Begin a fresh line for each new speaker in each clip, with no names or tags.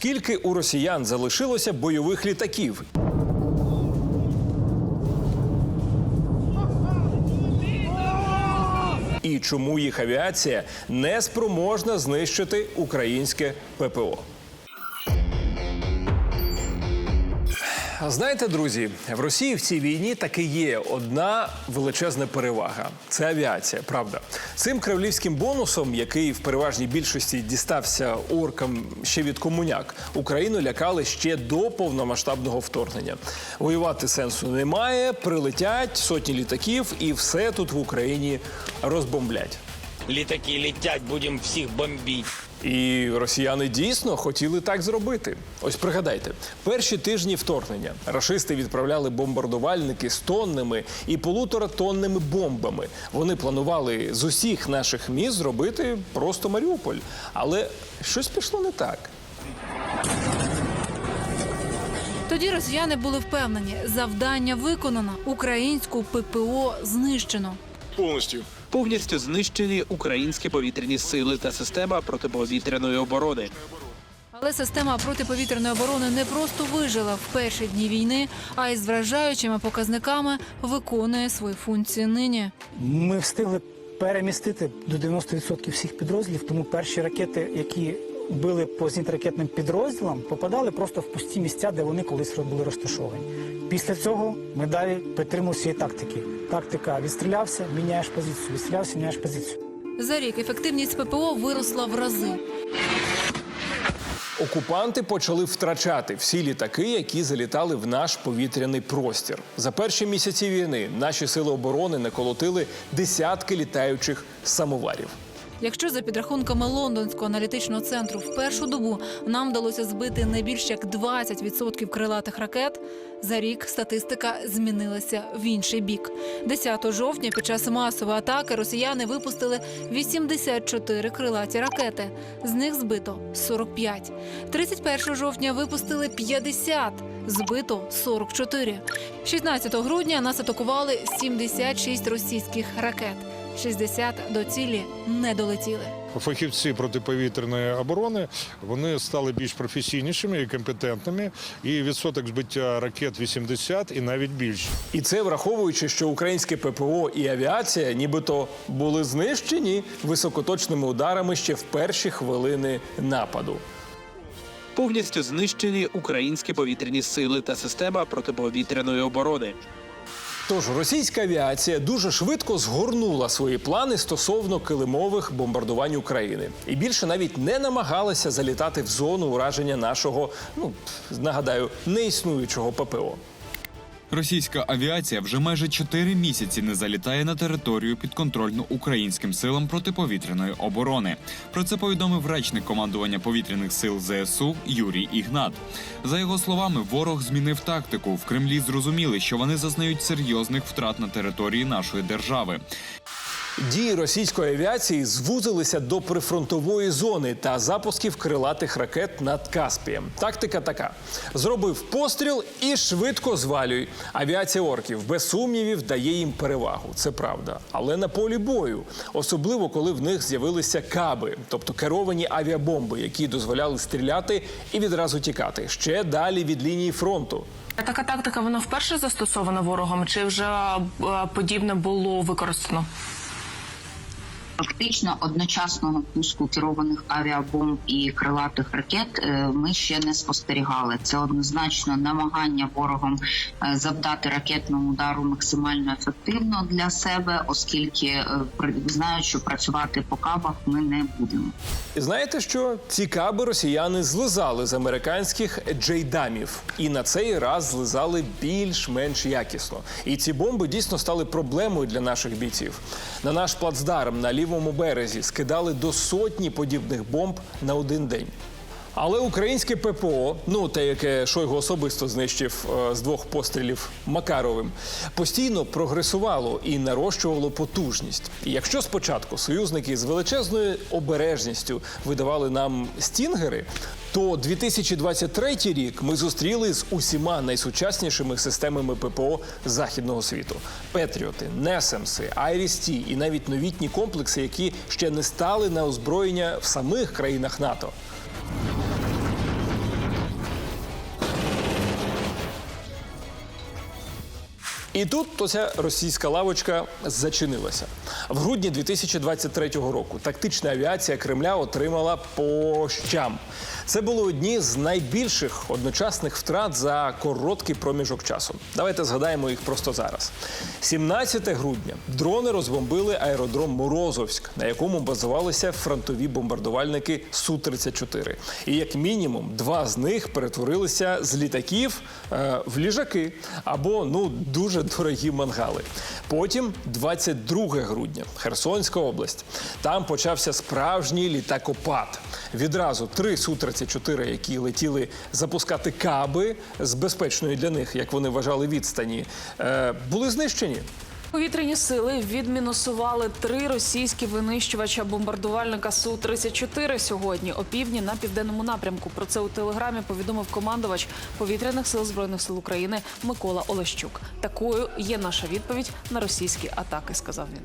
Скільки у росіян залишилося бойових літаків? І чому їх авіація не спроможна знищити українське ППО? Знаєте, друзі, в Росії в цій війні таки є одна величезна перевага це авіація. Правда, цим кремлівським бонусом, який в переважній більшості дістався оркам ще від комуняк, Україну лякали ще до повномасштабного вторгнення. Воювати сенсу немає, прилетять сотні літаків, і все тут в Україні розбомблять.
Літаки летять, будемо всіх бомбити.
І росіяни дійсно хотіли так зробити. Ось пригадайте, перші тижні вторгнення рашисти відправляли бомбардувальники з тонними і полуторатонними бомбами. Вони планували з усіх наших міст зробити просто Маріуполь. Але щось пішло не так.
Тоді росіяни були впевнені, завдання виконано, українську ППО знищено.
повністю.
Повністю знищені українські повітряні сили та система протиповітряної оборони.
Але система протиповітряної оборони не просто вижила в перші дні війни, а й з вражаючими показниками виконує свої функції нині.
Ми встигли перемістити до 90% всіх підрозділів, тому перші ракети, які били по зенітно-ракетним підрозділам, попадали просто в пусті місця, де вони колись були розташовані. Після цього ми далі підтримували свої тактики. Тактика відстрілявся, міняєш позицію, відстрілявся, міняєш позицію.
За рік ефективність ППО виросла в рази.
Окупанти почали втрачати всі літаки, які залітали в наш повітряний простір. За перші місяці війни наші сили оборони наколотили десятки літаючих самоварів.
Якщо за підрахунками лондонського аналітичного центру в першу добу нам вдалося збити не більш як 20% крилатих ракет, за рік статистика змінилася в інший бік. 10 жовтня під час масової атаки росіяни випустили 84 крилаті ракети. З них збито 45. 31 жовтня випустили 50. Збито 44. 16 грудня нас атакували 76 російських ракет. 60 до цілі не долетіли.
Фахівці протиповітряної оборони вони стали більш професійнішими і компетентними. І відсоток збиття ракет 80 і навіть більше.
І це враховуючи, що українське ППО і авіація нібито були знищені високоточними ударами ще в перші хвилини нападу.
Повністю знищені українські повітряні сили та система протиповітряної оборони.
Тож російська авіація дуже швидко згорнула свої плани стосовно килимових бомбардувань України і більше навіть не намагалася залітати в зону ураження нашого, ну нагадаю, неіснуючого ППО.
Російська авіація вже майже чотири місяці не залітає на територію підконтрольну українським силам протиповітряної оборони. Про це повідомив речник командування повітряних сил ЗСУ Юрій Ігнат. За його словами, ворог змінив тактику. В Кремлі зрозуміли, що вони зазнають серйозних втрат на території нашої держави.
Дії російської авіації звузилися до прифронтової зони та запусків крилатих ракет над Каспієм. Тактика така: зробив постріл і швидко звалюй. Авіація орків без сумнівів дає їм перевагу. Це правда. Але на полі бою, особливо коли в них з'явилися каби, тобто керовані авіабомби, які дозволяли стріляти і відразу тікати ще далі від лінії фронту.
Така тактика вона вперше застосована ворогом, чи вже е, подібне було використано?
Фактично одночасного пуску керованих авіабомб і крилатих ракет е, ми ще не спостерігали. Це однозначно намагання ворогом е, завдати ракетному удару максимально ефективно для себе, оскільки е, знають, що працювати по кабах ми не будемо.
Знаєте що? Ці каби росіяни злизали з американських джейдамів, і на цей раз злизали більш-менш якісно. І ці бомби дійсно стали проблемою для наших бійців. На наш плацдарм на лівому березі скидали до сотні подібних бомб на один день. Але українське ППО, ну те, яке Шойгу особисто знищив е, з двох пострілів Макаровим, постійно прогресувало і нарощувало потужність. І якщо спочатку союзники з величезною обережністю видавали нам стінгери, то 2023 рік ми зустріли з усіма найсучаснішими системами ППО західного світу: Петріоти, Несемси, Айріс-Ті і навіть новітні комплекси, які ще не стали на озброєння в самих країнах НАТО. І тут оця російська лавочка зачинилася. В грудні 2023 року тактична авіація Кремля отримала по щам. Це були одні з найбільших одночасних втрат за короткий проміжок часу. Давайте згадаємо їх просто зараз. 17 грудня дрони розбомбили аеродром Морозовськ, на якому базувалися фронтові бомбардувальники Су-34. І як мінімум два з них перетворилися з літаків е, в ліжаки або ну дуже дорогі мангали. Потім 22 грудня, Херсонська область. Там почався справжній літакопад. Відразу три Су-34, які летіли запускати каби з безпечної для них, як вони вважали, відстані, е, були знищені.
Повітряні сили відмінусували три російські винищувача бомбардувальника су 34 сьогодні опівдні на південному напрямку. Про це у телеграмі повідомив командувач повітряних сил збройних сил України Микола Олещук. Такою є наша відповідь на російські атаки, сказав він.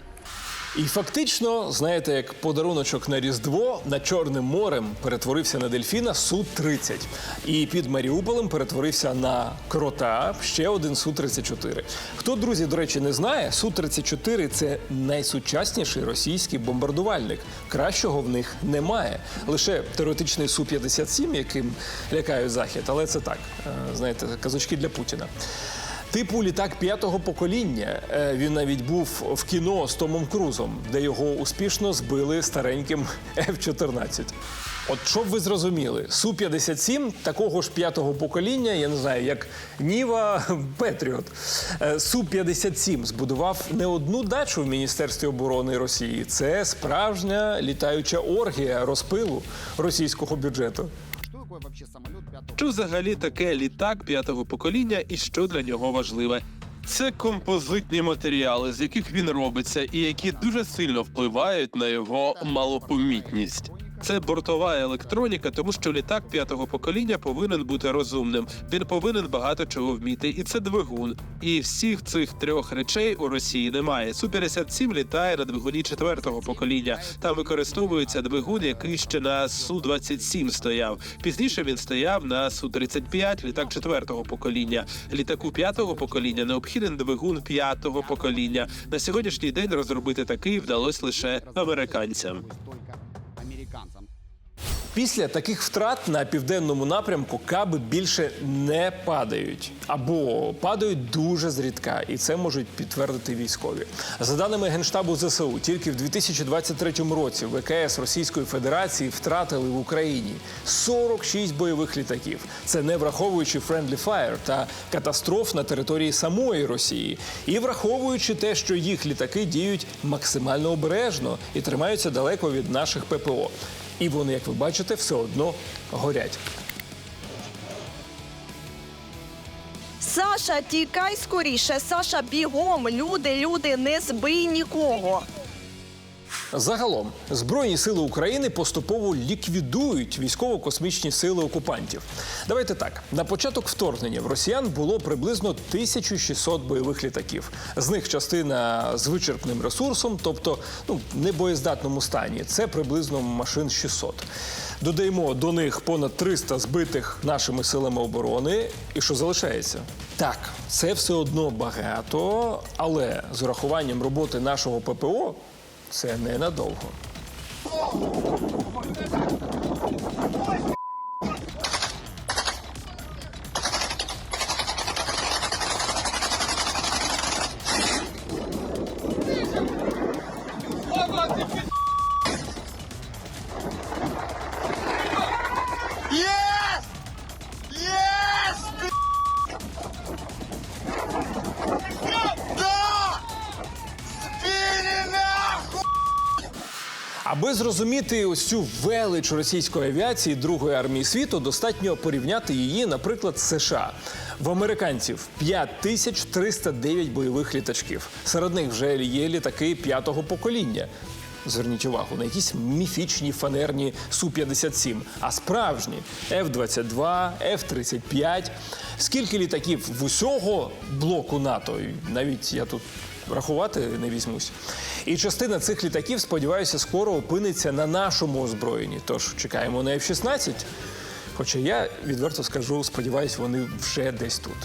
І фактично, знаєте, як подаруночок на Різдво над Чорним морем перетворився на дельфіна Су-30. І під Маріуполем перетворився на крота ще один Су-34. Хто, друзі, до речі, не знає, Су-34 – це найсучасніший російський бомбардувальник. Кращого в них немає. Лише теоретичний Су-57, яким лякають захід, але це так, е, знаєте, казочки для Путіна. Типу літак п'ятого покоління. Е, Він навіть був в кіно з Томом Крузом, де його успішно збили стареньким F-14. От щоб ви зрозуміли, Су-57 такого ж п'ятого покоління, я не знаю, як Ніва Петріот. Е, Су-57 збудував не одну дачу в Міністерстві оборони Росії. Це справжня літаюча оргія розпилу російського бюджету.
Що взагалі таке літак п'ятого покоління і що для нього важливе? Це композитні матеріали, з яких він робиться, і які дуже сильно впливають на його малопомітність. Це бортова електроніка, тому що літак п'ятого покоління повинен бути розумним. Він повинен багато чого вміти, і це двигун. І всіх цих трьох речей у Росії немає. Су 57 літає на двигуні четвертого покоління. Там використовується двигун, який ще на су 27 стояв. Пізніше він стояв на су 35 літак четвертого покоління. Літаку п'ятого покоління необхіден двигун п'ятого покоління. На сьогоднішній день розробити такий вдалося лише американцям.
Після таких втрат на південному напрямку каби більше не падають або падають дуже зрідка, і це можуть підтвердити військові. За даними генштабу ЗСУ, тільки в 2023 році ВКС Російської Федерації втратили в Україні 46 бойових літаків. Це не враховуючи Friendly Fire та катастроф на території самої Росії, і враховуючи те, що їх літаки діють максимально обережно і тримаються далеко від наших ППО. І вони, як ви бачите, все одно горять.
Саша, тікай скоріше. Саша, бігом. Люди, люди, не збий нікого.
Загалом збройні сили України поступово ліквідують військово-космічні сили окупантів. Давайте так: на початок вторгнення в росіян було приблизно 1600 бойових літаків. З них частина з вичерпним ресурсом, тобто ну небоєздатному стані. Це приблизно машин 600. Додаємо до них понад 300 збитих нашими силами оборони. І що залишається? Так, це все одно багато, але з урахуванням роботи нашого ППО це ненадовго. Аби зрозуміти ось цю велич російської авіації Другої армії світу, достатньо порівняти її, наприклад, з США. В американців 5309 бойових літачків. Серед них вже є літаки п'ятого покоління. Зверніть увагу на якісь міфічні фанерні Су-57, а справжні F-22, F-35. Скільки літаків в усього блоку НАТО? Навіть я тут рахувати не візьмусь. І частина цих літаків, сподіваюся, скоро опиниться на нашому озброєнні. Тож чекаємо на F-16. Хоча я відверто скажу, сподіваюся, вони вже десь тут.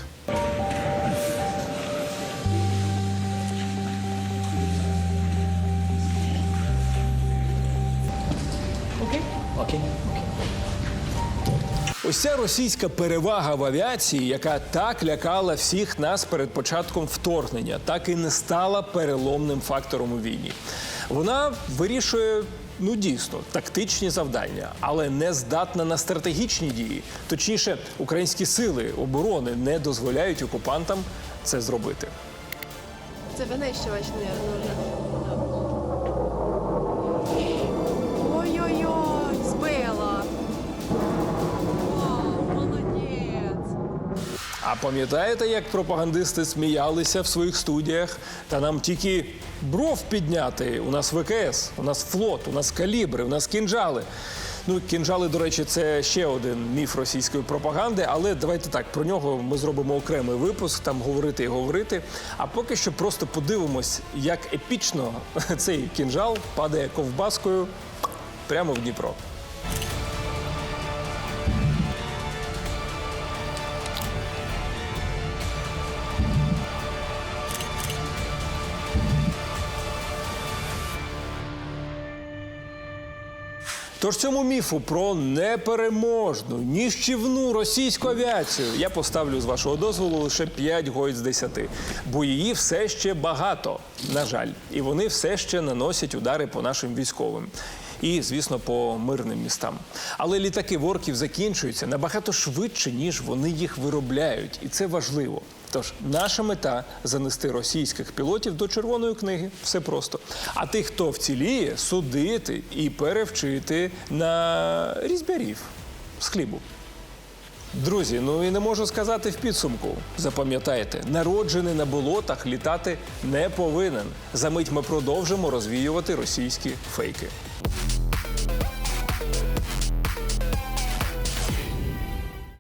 Ось ця російська перевага в авіації, яка так лякала всіх нас перед початком вторгнення, так і не стала переломним фактором у війні. Вона вирішує. Ну, дійсно, тактичні завдання, але не здатна на стратегічні дії. Точніше, українські сили оборони не дозволяють окупантам це зробити.
Це винищувач, мабуть,
А пам'ятаєте, як пропагандисти сміялися в своїх студіях? Та нам тільки бров підняти. У нас ВКС, у нас флот, у нас калібри, у нас кінжали. Ну, кінжали, до речі, це ще один міф російської пропаганди, але давайте так, про нього ми зробимо окремий випуск, там говорити і говорити. А поки що просто подивимось, як епічно цей кінжал падає ковбаскою прямо в Дніпро. Тож цьому міфу про непереможну, ніщівну російську авіацію я поставлю з вашого дозволу лише 5 гойд з 10, бо її все ще багато, на жаль, і вони все ще наносять удари по нашим військовим. І, звісно, по мирним містам. Але літаки ворків закінчуються набагато швидше, ніж вони їх виробляють, і це важливо. Тож наша мета занести російських пілотів до червоної книги. Все просто. А тих, хто вціліє, судити і перевчити на різьбярів з хлібу. Друзі, ну і не можу сказати в підсумку. Запам'ятайте, народжений на болотах літати не повинен. Замить ми продовжимо розвіювати російські фейки.